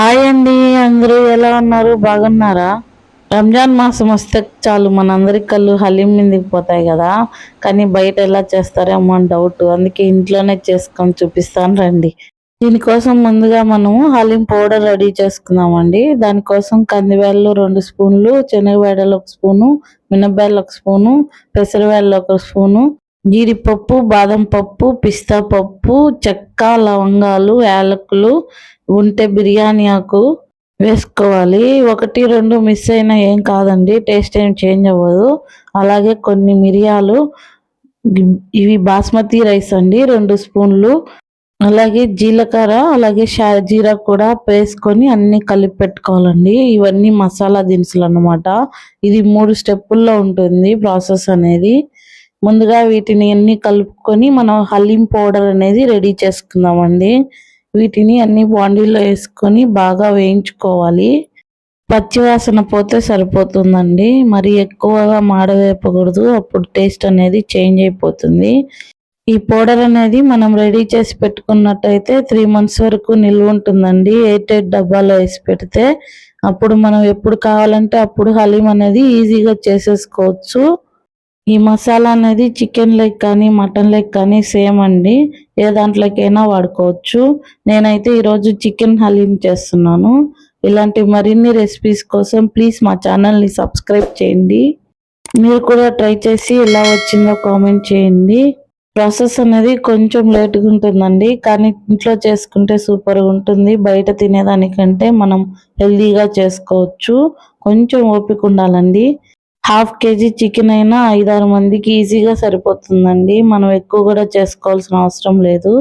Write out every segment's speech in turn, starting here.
Hi అండి అందరూ ఎలా ఉన్నారు? బాగున్నారా? రంజాన్ మాసం వస్తే చాలు మనందరి కళ్ళు హలీం మీదకి పోతాయి కదా. కానీ బయట ఎలా చేస్తారేమో అని డౌట్ అందుకే ఇంట్లోనే చేసుకొని చూపిస్తాను రండి. దీనికోసం ముందుగా మనము హలీం పౌడర్ రెడీ చేసుకుందామండి. దానికోసం కందివేళ్ళు రెండు స్పూన్లు శనగవేడలు ఒక స్పూను మినపబేళ్ళు ఒక స్పూను పెసరవేళ్ళు ఒక స్పూను జీడిపప్పు బాదం పప్పు పిస్తా పప్పు చెక్క లవంగాలు యాలకులు ఉంటే బిర్యానీ ఆకు వేసుకోవాలి. ఒకటి రెండు మిస్ అయినా ఏం కాదండి. టేస్ట్ ఏం చేంజ్ అవ్వదు. అలాగే కొన్ని మిరియాలు ఇవి బాస్మతి రైస్ అండి రెండు స్పూన్లు. అలాగే జీలకర్ర అలాగే జీరా కూడా వేసుకొని అన్ని కలిపి పెట్టుకోవాలండి. ఇవన్నీ మసాలా దినుసులు అన్నమాట. ఇది మూడు స్టెప్పుల్లో ఉంటుంది ప్రాసెస్ అనేది. ముందుగా వీటిని అన్ని కలుపుకొని మనం హలీం పౌడర్ అనేది రెడీ చేసుకుందామండి. వీటిని అన్ని బాండీలో వేసుకొని బాగా వేయించుకోవాలి. పచ్చివాసన పోతే సరిపోతుందండి. మరి ఎక్కువగా మాడవేపకూడదు. అప్పుడు టేస్ట్ అనేది చేంజ్ అయిపోతుంది. ఈ పౌడర్ అనేది మనం రెడీ చేసి పెట్టుకున్నట్టయితే త్రీ మంత్స్ వరకు నిల్వ ఉంటుందండి. ఎయిట్ ఎయిట్ డబ్బాలో వేసి పెడితే అప్పుడు మనం ఎప్పుడు కావాలంటే అప్పుడు హలీం అనేది ఈజీగా చేసేసుకోవచ్చు. ఈ మసాలా అనేది చికెన్ లెగ్ కానీ మటన్ లెగ్ కానీ సేమ్ అండి. ఏ దాంట్లోకైనా వాడుకోవచ్చు. నేనైతే ఈరోజు చికెన్ హలీం చేస్తున్నాను. ఇలాంటి మరిన్ని రెసిపీస్ కోసం ప్లీజ్ మా ఛానల్ని సబ్స్క్రైబ్ చేయండి. మీరు కూడా ట్రై చేసి ఎలా వచ్చిందో కామెంట్ చేయండి. ప్రాసెస్ అనేది కొంచెం లేట్గా ఉంటుందండి కానీ ఇంట్లో చేసుకుంటే సూపర్గా ఉంటుంది. బయట తినేదానికంటే మనం హెల్దీగా చేసుకోవచ్చు. కొంచెం ఓపిక ఉండాలండి. హాఫ్ కేజీ చికెన్ అయినా ఐదారు మందికి ఈజీగా సరిపోతుందండి. మనం ఎక్కువ కూడా చేసుకోవాల్సిన అవసరం లేదు.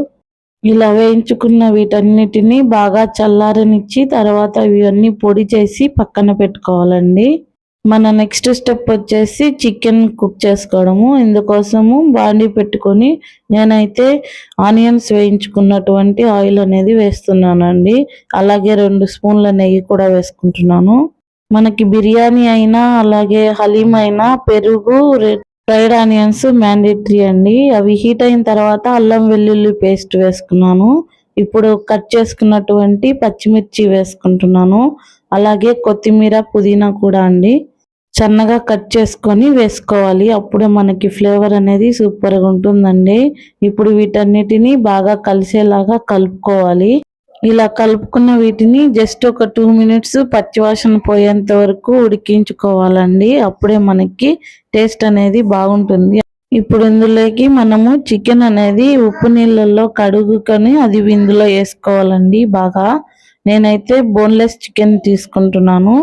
ఇలా వేయించుకున్న వీటన్నిటిని బాగా చల్లారనిచ్చి తర్వాత ఇవన్నీ పొడి చేసి పక్కన పెట్టుకోవాలండి. మన నెక్స్ట్ స్టెప్ వచ్చేసి చికెన్ కుక్ చేసుకోవడము. ఇందుకోసము బాండి పెట్టుకొని నేనైతే ఆనియన్స్ వేయించుకున్నటువంటి ఆయిల్ అనేది వేస్తున్నానండి. అలాగే రెండు స్పూన్ల నెయ్యి కూడా వేసుకుంటున్నాను. మనకి బిర్యానీ అయినా అలాగే హలీం అయినా పెరుగు ఫ్రైడ్ ఆనియన్స్ మ్యాండేటరీ అండి. అవి హీట్ అయిన తర్వాత అల్లం వెల్లుల్లి పేస్ట్ వేసుకున్నాను. ఇప్పుడు కట్ చేసుకున్నటువంటి పచ్చిమిర్చి వేసుకుంటున్నాను. అలాగే కొత్తిమీర పుదీనా కూడా అండి. సన్నగా కట్ చేసుకొని వేసుకోవాలి. అప్పుడే మనకి ఫ్లేవర్ అనేది సూపర్గా ఉంటుందండి. ఇప్పుడు వీటన్నిటిని బాగా కలిసేలాగా కలుపుకోవాలి. ఇలా కలుపుకున్న వీటిని జస్ట్ ఒక టూ మినిట్స్ పచ్చివాసన పోయేంత వరకు ఉడికించుకోవాలండి. అప్పుడే మనకి టేస్ట్ అనేది బాగుంటుంది. ఇప్పుడు ఇందులోకి మనము చికెన్ అనేది ఉప్పు నీళ్ళల్లో కడుగుకొని అది ఇందులో వేసుకోవాలండి బాగా. నేనైతే బోన్లెస్ చికెన్ తీసుకుంటున్నాను.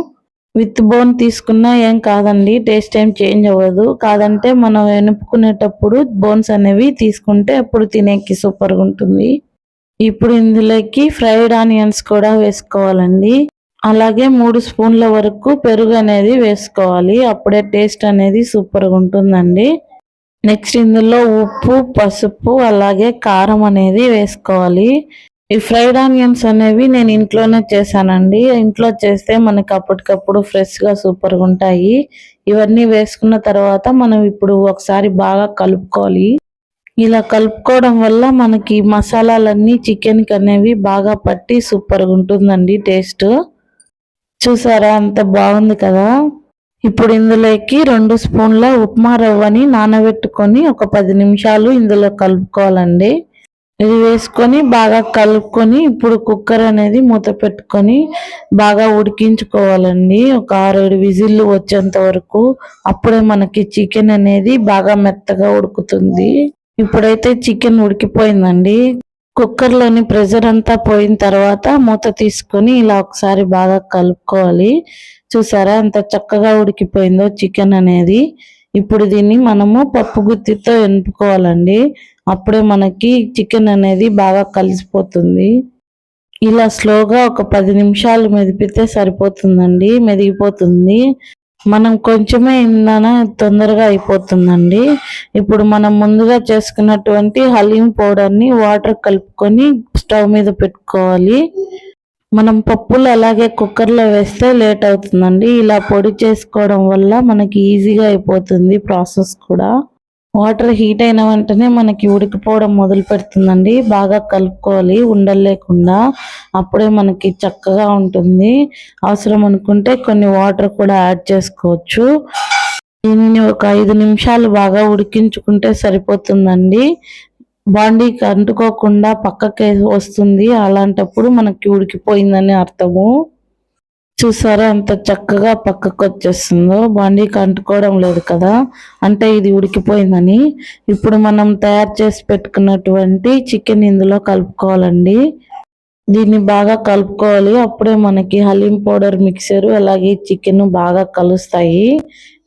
విత్ బోన్ తీసుకున్నా ఏం కాదండి టేస్ట్ ఏం చేంజ్ అవ్వదు. కాదంటే మనం వెనుపుకునేటప్పుడు బోన్స్ అనేవి తీసుకుంటే అప్పుడు తినేకి సూపర్గా ఉంటుంది. ఇప్పుడు ఇందులోకి ఫ్రైడ్ ఆనియన్స్ కూడా వేసుకోవాలండి. అలాగే మూడు స్పూన్ల వరకు పెరుగు అనేది వేసుకోవాలి. అప్పుడే టేస్ట్ అనేది సూపర్గా ఉంటుందండి. నెక్స్ట్ ఇందులో ఉప్పు పసుపు అలాగే కారం అనేది వేసుకోవాలి. ఈ ఫ్రైడ్ ఆనియన్స్ అనేవి నేను ఇంట్లోనే చేశానండి. ఇంట్లో చేస్తే మనకి అప్పటికప్పుడు ఫ్రెష్గా సూపర్గా ఉంటాయి. ఇవన్నీ వేసుకున్న తర్వాత మనం ఇప్పుడు ఒకసారి బాగా కలుపుకోవాలి. ఇలా కలుపుకోవడం వల్ల మనకి మసాలాలన్నీ చికెన్కి అనేవి బాగా పట్టి సూపర్గా ఉంటుందండి టేస్ట్ చూసారా అంత బాగుంది కదా? ఇప్పుడు ఇందులోకి రెండు స్పూన్ల ఉప్మా రవ్వని నానబెట్టుకొని ఒక పది నిమిషాలు ఇందులో కలుపుకోవాలండి. ఇది వేసుకొని బాగా కలుపుకొని ఇప్పుడు కుక్కర్ అనేది మూత పెట్టుకొని బాగా ఉడికించుకోవాలండి. ఒక ఆరు ఏడు విజిల్లు వచ్చేంత వరకు అప్పుడే మనకి చికెన్ అనేది బాగా మెత్తగా ఉడుకుతుంది. ఇప్పుడైతే చికెన్ ఉడికిపోయిందండి. కుక్కర్లోని ప్రెషర్ అంతా పోయిన తర్వాత మూత తీసుకొని ఇలా ఒకసారి బాగా కలుపుకోవాలి. చూసారా ఎంత చక్కగా ఉడికిపోయిందో చికెన్ అనేది. ఇప్పుడు దీన్ని మనము పప్పు గుత్తితో ఎనుపుకోవాలండి. అప్పుడే మనకి చికెన్ అనేది బాగా కలిసిపోతుంది. ఇలా స్లోగా ఒక పది నిమిషాలు మెదిపితే సరిపోతుందండి. మెదిగిపోతుంది. మనం కొంచెమే ఇందన తొందరగా అయిపోతుందండి. ఇప్పుడు మనం ముందుగా చేసుకున్నటువంటి హలీం పౌడర్ని వాటర్ కలుపుకొని స్టవ్ మీద పెట్టుకోవాలి. మనం పప్పులు అలాగే కుక్కర్లో వేస్తే లేట్ అవుతుందండి. ఇలా పొడి చేసుకోవడం వల్ల మనకి ఈజీగా అయిపోతుంది ప్రాసెస్ కూడా. వాటర్ హీట్ అయిన వెంటనే మనకి ఉడికిపోవడం మొదలు పెడుతుందండి. బాగా కలుపుకోవాలి. ఉండలు లేకుండా అప్పుడే మనకి చక్కగా ఉంటుంది. అవసరం అనుకుంటే కొన్ని వాటర్ కూడా యాడ్ చేసుకోవచ్చు. దీనిని ఒక ఐదు నిమిషాలు బాగా ఉడికించుకుంటే సరిపోతుందండి. బాండీకి అంటుకోకుండా పక్కకి వస్తుంది. అలాంటప్పుడు మనకి ఉడికిపోయిందని అర్థము. చూసారా? ఎంత చక్కగా పక్కకు వచ్చేస్తుందో. బాండీకి అంటుకోవడం లేదు కదా. అంటే ఇది ఉడికిపోయిందని. ఇప్పుడు మనం తయారు చేసి పెట్టుకున్నటువంటి చికెన్ ఇందులో కలుపుకోవాలండి. దీన్ని బాగా కలుపుకోవాలి. అప్పుడే మనకి హలీం పౌడర్ మిక్సర్ అలాగే చికెన్ బాగా కలుస్తాయి.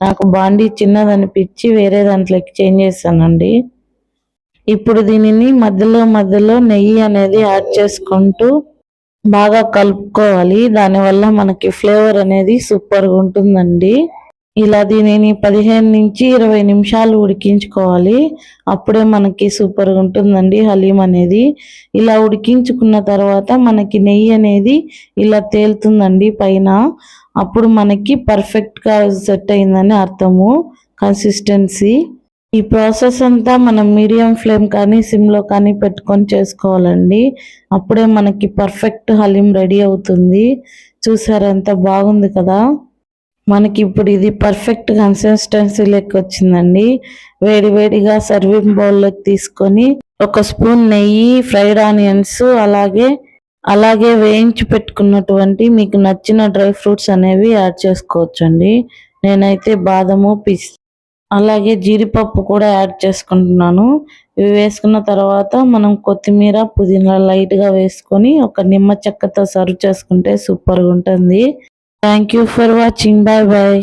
నాకు బాండీ చిన్నది అనిపించి వేరే దాంట్లోకి చేంజ్ చేశానండి. ఇప్పుడు దీనిని మధ్యలో మధ్యలో నెయ్యి అనేది యాడ్ చేసుకుంటూ బాగా కలుపుకోవాలి. దానివల్ల మనకి ఫ్లేవర్ అనేది సూపర్గా ఉంటుందండి. ఇలా దీనిని పదిహేను నుంచి ఇరవై నిమిషాలు ఉడికించుకోవాలి. అప్పుడే మనకి సూపర్గా ఉంటుందండి హలీం అనేది. ఇలా ఉడికించుకున్న తర్వాత మనకి నెయ్యి అనేది ఇలా తేలుతుందండి పైన. అప్పుడు మనకి పర్ఫెక్ట్గా సెట్ అయిందని అర్థము. కన్సిస్టెన్సీ ఈ ప్రాసెస్ అంతా మనం మీడియం ఫ్లేమ్ కానీ సిమ్లో కానీ పెట్టుకొని చేసుకోవాలండి. అప్పుడే మనకి పర్ఫెక్ట్ హలీం రెడీ అవుతుంది. చూసారు ఎంత బాగుంది కదా? మనకి ఇప్పుడు ఇది పర్ఫెక్ట్ కన్సిస్టెన్సీ లెక్క వచ్చిందండి. వేడి వేడిగా సర్వింగ్ బౌల్లోకి తీసుకొని ఒక స్పూన్ నెయ్యి ఫ్రైడ్ ఆనియన్స్ అలాగే అలాగే వేయించి పెట్టుకున్నటువంటి మీకు నచ్చిన డ్రై ఫ్రూట్స్ అనేవి యాడ్ చేసుకోవచ్చండి. నేనైతే బాదము పిస్ అలాగే జీడిపప్పు కూడా యాడ్ చేసుకుంటున్నాను. ఇవి వేసుకున్న తర్వాత మనం కొత్తిమీర పుదీనా లైట్గా వేసుకొని ఒక నిమ్మ చెక్కతో సర్వ్ చేసుకుంటే సూపర్గా ఉంటుంది. Thank you for watching bye bye